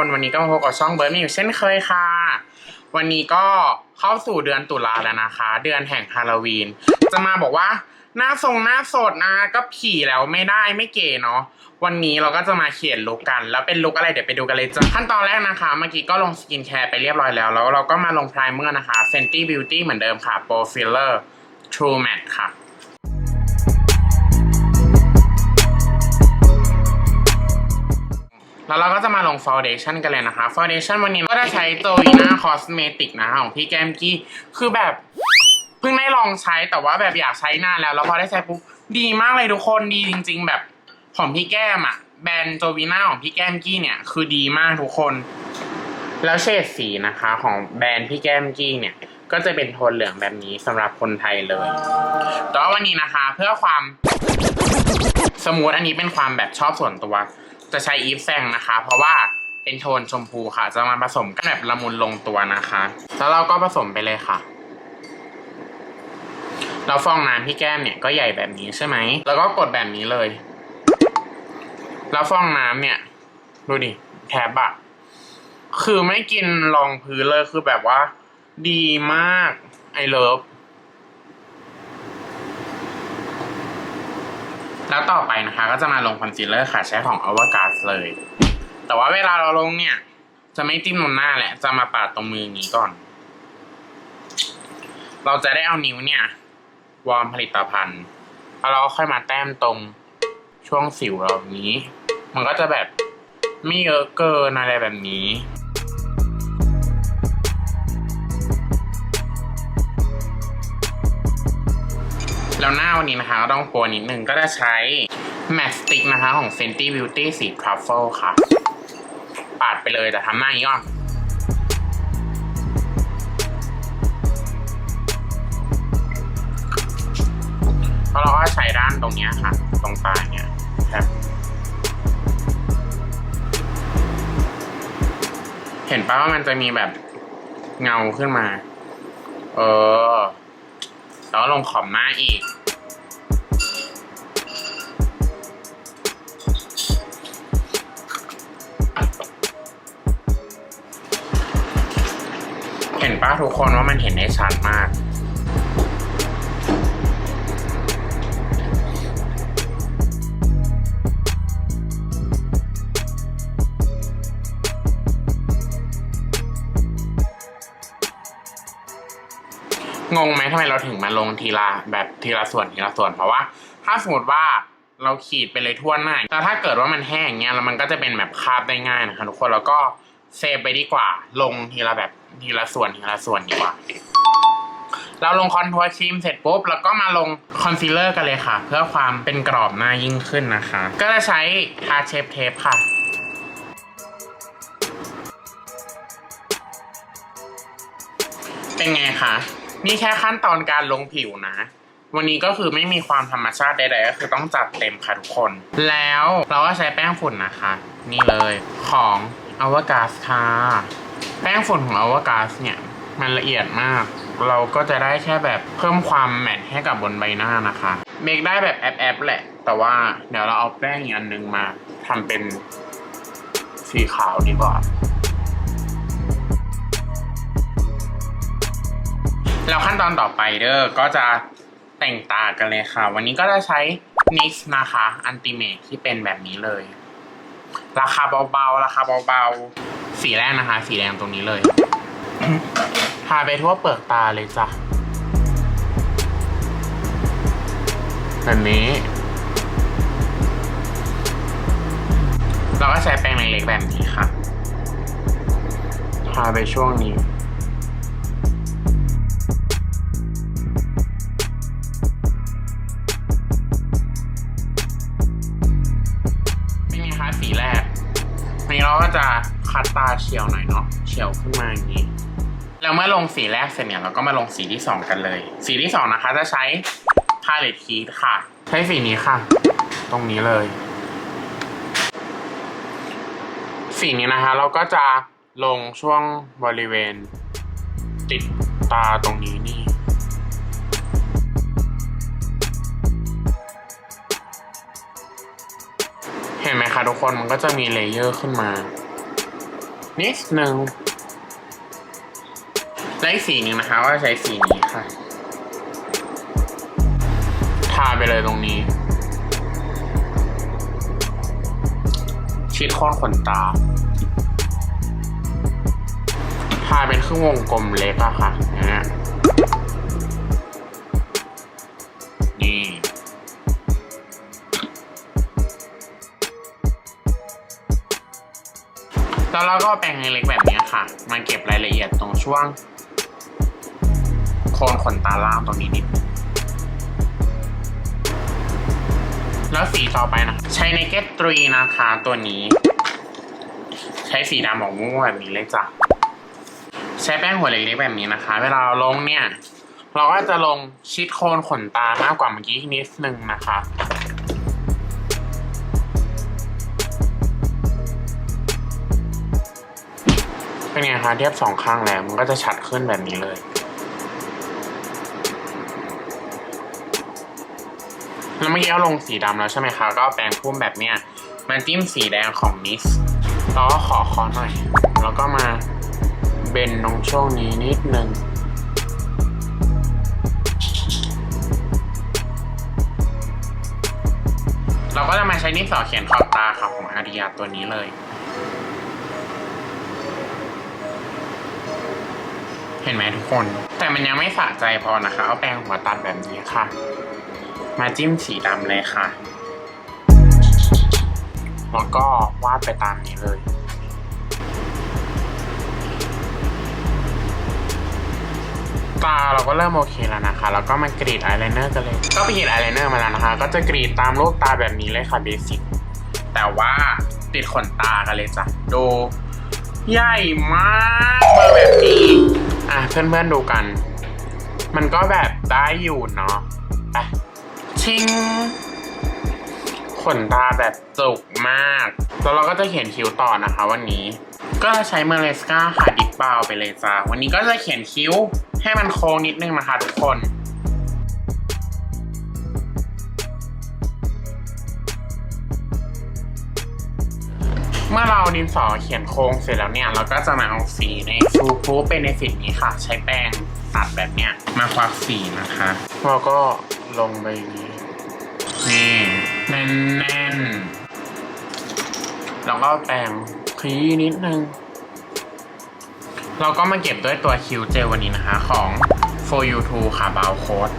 วัสดีค่ะเพื่อนนวันนี้ก็มาพบกับช่องเบิร์ดมิวเช่นเคยค่ะ วันนี้ก็เข้าสู่เดือนตุลาแล้วนะคะ เดือนแห่งฮาโลวีน จะมาบอกว่า หน้าทรงหน้าสดนะก็ผีแล้วไม่ได้ไม่เก๋เนาะวันนี้เราก็จะมาเขียนลุกกัน แล้วเป็นลุกอะไรเดี๋ยวไปดูกันเลยจ้ะขั้นตอนแรกนะคะ เมื่อกี้ก็ลงสกินแคร์ไปเรียบร้อยแล้ว แล้วเราก็มาลงไพรเมอร์นะคะ Fenty Beauty เหมือนเดิมค่ะ Pro Filler True Matte ค่ะ แล้วเราก็จะมาลงฟ u n เดชั่นกันเลยนะคะฟ u n เดชั่นวันนี้ก็จะใช้ตัววีนาคอสเมติกนะคะของพี่แก้มกี้ คือแบบเพิ่งได้ลองใช้แต่ว่าแบบอยากใช้นานแล้ว แล้วพอได้ใช้ปุ๊บดีมากเลยทุกคนดีจริง ๆ แบบของพี่แก้มอะแบรนด์โจวีน่าของพี่แก้มกี้เนี่ย คือดีมากทุกคน แล้วเฉดสีนะคะของแบรนด์พี่แก้มกี้เนี่ย ก็จะเป็นโทนเหลืองแบบนี้สำหรับคนไทยเลยแต่ว่าวันนี้นะคะเพื่อความสมูทอันนี้เป็นความแบบชอบส่วนตัว จะใช้อีฟแซงนะคะ เพราะว่าเป็นโทนชมพูค่ะ จะมาผสมกันแบบละมุนลงตัวนะคะ แล้วเราก็ผสมไปเลยค่ะ เราฟองน้ำที่แก้มเนี่ยก็ใหญ่แบบนี้ใช่ไหม แล้วก็กดแบบนี้เลย แล้วฟองน้ำเนี่ย ดูดิแทบอะคือไม่กินรองพื้นเลยคือแบบว่า ดีมากไอเลิฟ แล้วต่อไปนะคะ ก็จะมาลงคอนซีลเลอร์ค่ะใช้ของ a v a g a s เลย แต่ว่าเวลาเราลงเนี่ย จะไม่จิ้มลงหน้าแหละ จะมาปาดตรงมืออย่างนี้ก่อน เราจะได้เอานิ้วเนี่ย วอร์มผลิตภัณฑ์แล้วเราก็ค่อยมาแต้มตรงช่วงสิวเราแบบนี้ มันก็จะแบบไม่เยอะเกินอะไรแบบนี้ แล้วหน้าวันนี้นะคะก็ต้องโปรนิดนึงก็จะใช้ Matte Stick นะคะ ของ Fenty Beauty สี Truffle ค่ะ ปาดไปเลยแต่ทำหน้าย่างนี้ก่อนแล้วเราก็ใช้ด้านตรงนี้ค่ะ ตรงปลายเนี่ยครับเห็นปะว่ามันจะมีแบบเงาขึ้นมา เออ แล้วลงขอบหน้าอีก เห็นป้าทุกคนว่ามันเห็นได้ชัดมาก งงไหมทำไมเราถึงมาลงทีละแบบทีละส่วนทีละส่วนเพราะว่า ถ้าสมมติว่าเราขีดไปเลยทั่วหน้าแต่ถ้าเกิดว่ามันแห้งเงี้ยแล้วมันก็จะเป็นแบบคาบได้ง่ายนะคะทุกคนแล้วก็เซฟไปดีกว่า ลงทีละแบบทีละส่วนทีละส่วนดีกว่า เราลงคอนทัวร์ครีมเสร็จปุ๊บแล้วก็มาลงคอนซีลเลอร์กันเลยค่ะ เพื่อความเป็นกรอบหน้ายิ่งขึ้นนะคะ ก็จะใช้ทาเชฟเทปค่ะเป็นไงคะ นี่แค่ขั้นตอนการลงผิวนะ วันนี้ก็คือไม่มีความธรรมชาติใดๆก็คือต้องจัดเต็มค่ะทุกคน แล้วเราก็ใช้แป้งฝุ่นนะคะ นี่เลยของอวกาศค่ะแป้งฝุ่นของอวกาศเนี่ยมันละเอียดมาก เราก็จะได้แค่แบบเพิ่มความแมทให้กับบนใบหน้านะคะ เมคได้แบบแอปๆแหละ แต่ว่าเดี๋ยวเราเอาแป้งอีกอันนึงมาทำเป็นสีขาวดีกว่า แล้วขั้นตอนต่อไปเด้อก็จะแต่งตากันเลยค่ะ วันนี้ก็จะใช้ NYX นะคะอันติเม e ที่เป็นแบบนี้เลย ราคาเบาๆ ราคาเบาๆ สีแรกนะคะ สีแดงตรงนี้เลย ทาไปทั่วเปลือกตาเลยจ้ะแบบนี้ เราก็ใช้แปรงเล็กๆแบบนี้ค่ะ ทาไปช่วงนี้ียวขึ้นมาอย่างนี้แล้วเมื่อลงสีแรกเสร็จเนี่ยเราก็มาลงสีที่สองกันเลย สีที่สองนะคะจะใช้พาเลตคีค่ะ ใช้สีนี้ค่ะ ตรงนี้เลย สีนี้นะคะ เราก็จะลงช่วงบริเวณ ติดตาตรงนี้นี่เห็นไหมคะทุกคนมันก็จะมีเลเยอร์ขึ้นมา นิดนึง และอีกสีหนึ่งนะคะก็จะใช้สีนี้ค่ะ ทาไปเลยตรงนี้ ชิดโค้นขนตา ทาเป็นครึ่งวงกลมเล็กอะค่ะนี่แล้วเราก็แปรงเล็กแบบนี้ค่ะ มาเก็บรายละเอียดตรงช่วง นขนตาล่างตรงนี้นิด แล้วสีต่อไปนะ ใช้ในเกตตรีนะคะตัวนี้ ใช้สีดำออกม่วงแบบนี้เลยจ้ะ ใช้แป้งหัวเล็กๆแบบนี้นะคะ เวลาเราลงเนี่ย เราก็จะลงชิดโคนขนตามากกว่าเมื่อกี้นิดนึงนะคะเป็นไงคะเทียบสองข้างแล้วมันก็จะชัดขึ้นแบบนี้เลย แล้วเมื่อกี้เอาลงสีดำแล้วใช่ไหมคะ ก็แปรงพุ่มแบบเนี้ยมาจิ้มสีแดงของนิสแล้วก็ขอคอหน่อย แล้วก็มาเบนตรงช่วงนี้นิดนึงเราก็จะมาใช้นิสสอเขียนขอบตาค่ะของอาริยาตัวนี้เลย เห็นไหมทุกคน แต่มันยังไม่สะใจพอนะคะ เอาแปรงหัวตัดแบบนี้ค่ะ มาจิ้มสีดำเลยค่ะ แล้วก็วาดไปตามนี้เลยตาเราก็เริ่มโอเคแล้วนะคะ แล้วก็มากรีดอายไลเนอร์กันเลย ก็ไปกรีดอายไลเนอร์มาแล้วนะคะ ก็จะกรีดตามรูปตาแบบนี้เลยค่ะเบสิกแต่ว่าติดขนตากันเลยจ้ะดูใหญ่มากเบอร์แบบนี้ อะเพื่อนๆดูกัน มันก็แบบได้อยู่เนาะ ชิงขนตาแบบจุกมาก แล้วเราก็จะเขียนคิ้วต่อนะคะวันนี้ ก็จะใช้เมเลสกาค่ะดิปบาไปเลยจ้า วันนี้ก็จะเขียนคิ้วให้มันโค้งนิดนึงนะคะทุกคนเมื่อเราดินสอเขียนโค้งเสร็จแล้วเนี่ย เราก็จะมาเอาสีในฟูพูเป็นในสีนี้ค่ะ ใช้แป้งตัดแบบเนี้ยมาควักสีนะคะเราก็ลงไปอ ย่างนี้นี่แน่นแล้วก็แปรงคลีนิดนึง เราก็มาเก็บด้วยตัวคิวเจลวันนี้นะคะของ for you to ค่ะบาวโค้ด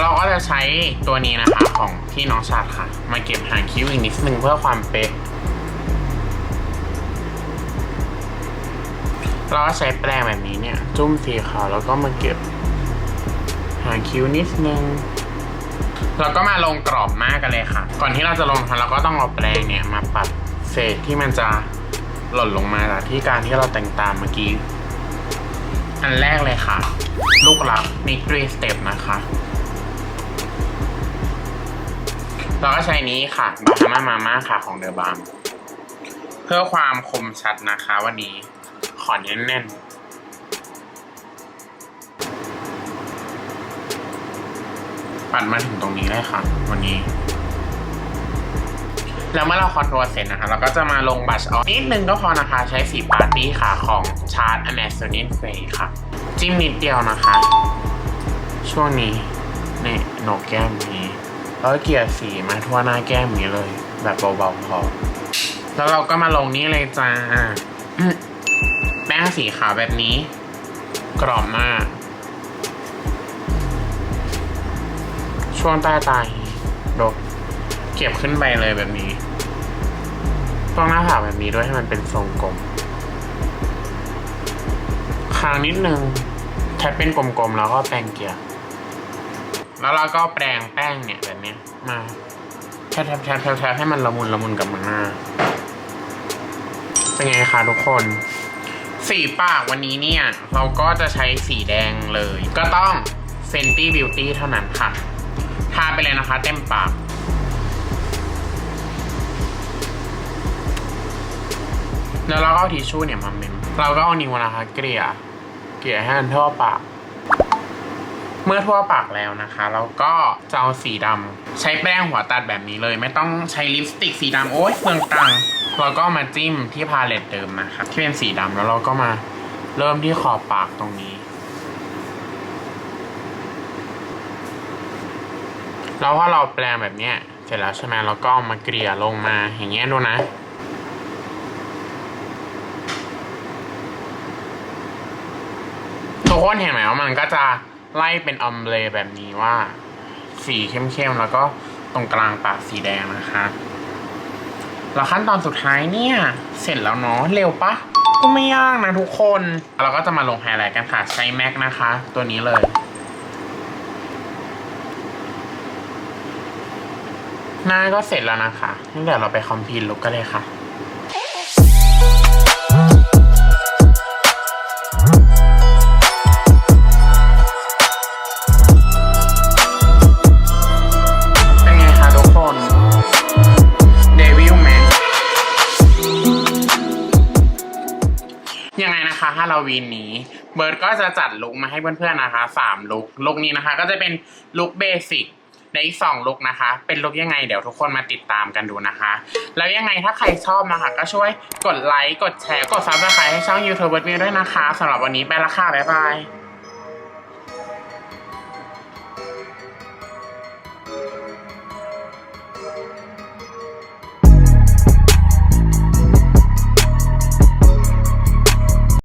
เราก็จะใช้ตัวนี้นะคะของพี่น้องชาติค่ะ มาเก็บหางคิ้วอีกนิดนึงเพื่อความเป๊ะเราก็ใช้แปรงแบบนี้เนี่ย จุ้มสีขาวแล้วก็มาเก็บ หางคิ้วนิดนึงเราก็มาลงกรอบหน้ากกันเลยค่ะ ก่อนที่เราจะลงค่ะเราก็ต้องเอาแปรงเนี่ยมาปัดเศษที่มันจะหล่นลงมาจากที่การที่เราแต่งตามเมื่อกี้ อันแรกเลยค่ะ ลูกหลักนิกรีสเต็ปนะคะ เราก็ใช้นี้ค่ะบาฮามามาม่าค่ะของเดอะบามเพื่อความคมชัดนะคะวันนี้ ขอเน้นๆ ปัดมาถึงตรงนี้เลยค่ะ วันนี้ แล้วเมื่อเราคอนโทรลเสร็จนะคะ เราก็จะมาลงบัชออฟนิดนึงก็พอนะคะ ใช้สีปาร์ตี้ค่ะของชาร์ต Amazonian Face ค่ะ จิ้มนิดเดียวนะคะ ช่วงนี้นี่โหนกแก้มนี้แล้วเกลี่ยสีมาทั่วหน้าแก้มนี้เลย แบบเบาๆพอ แล้วเราก็มาลงนี้เลยจ้าแป้งสีขาวแบบนี้ กรอบมาก ช่วงใต้ตาอย่างนี้ดกเก็บขึ้นไปเลยแบบนี้ ต้องหน้าผากแบบนี้ด้วยให้มันเป็นทรงกลมคางนิดนึงแทบเป็นกลมๆแล้วก็แปรงเกลี่ยแล้วเราก็แปรงแป้งเนี่ยแบบนี้มาแทบแทบแทบแทบแทบให้มันละมุนละมุนกับมันหน้าเป็นไงคะทุกคน สีปากวันนี้เนี่ย เราก็จะใช้สีแดงเลย ก็ต้อง Fenty Beauty เท่านั้นค่ะ ทาไปเลยนะคะ เต็มปากแล้วเราก็เอาทิชชู่เนี่ยมาเมมเราก็เอานิ้วนะคะ เกลี่ย เกลี่ยให้มันทั่วปาก เมื่อทั่วปากแล้วนะคะแล้วก็จะเอาสีดำใช้แป้งหัวตัดแบบนี้เลย ไม่ต้องใช้ลิปสติกสีดำโอ๊ยเปลืองตังค์แล้วก็มาจิ้มที่พาเลตเดิมนะคะที่เป็นสีดำแล้วเราก็มาเริ่มที่ขอบปากตรงนี้ แล้วพอเราแปลงแบบเนี้ยเสร็จแล้วใช่ไหมแล้วก็มาเกลี่ยลงมาอย่างเงี้ยดูนะทุกคนเห็นไหมว่ามันก็จะไล่เป็นออมเลแบบนี้ว่า สีเข้มๆแล้วก็ตรงกลางปากสีแดงนะคะแล้วขั้นตอนสุดท้ายเนี่ย เสร็จแล้วเนาะเร็วปะก็ไม่ยากนะทุกคน เราก็จะมาลงไฮไลท์กันค่ะใช้แม็กนะคะ ตัวนี้เลย หน้าก็เสร็จแล้วนะคะงั้นเดี๋ยวเราไปคอมพิวลุกกันเลยค่ะเป็นไงคะทุกคนเดวิลแมนยังไงนะคะฮาโลวีนนี้ เบิร์ดก็จะจัดลุคมาให้เพื่อนๆนะคะสามลุคลุคนี้นะคะ ก็จะเป็นลุคเบสิก ในอีกสองลุกนะคะ เป็นลุกยังไงเดี๋ยวทุกคนมาติดตามกันดูนะคะ แล้วยังไงถ้าใครชอบนะคะ ก็ช่วยกดไลค์กดแชร์กดซับสไครต์ให้ช่อง YouTube เบอร์ด้วยนะคะสำหรับวันนี้ไปละค่ะบ๊ายบาย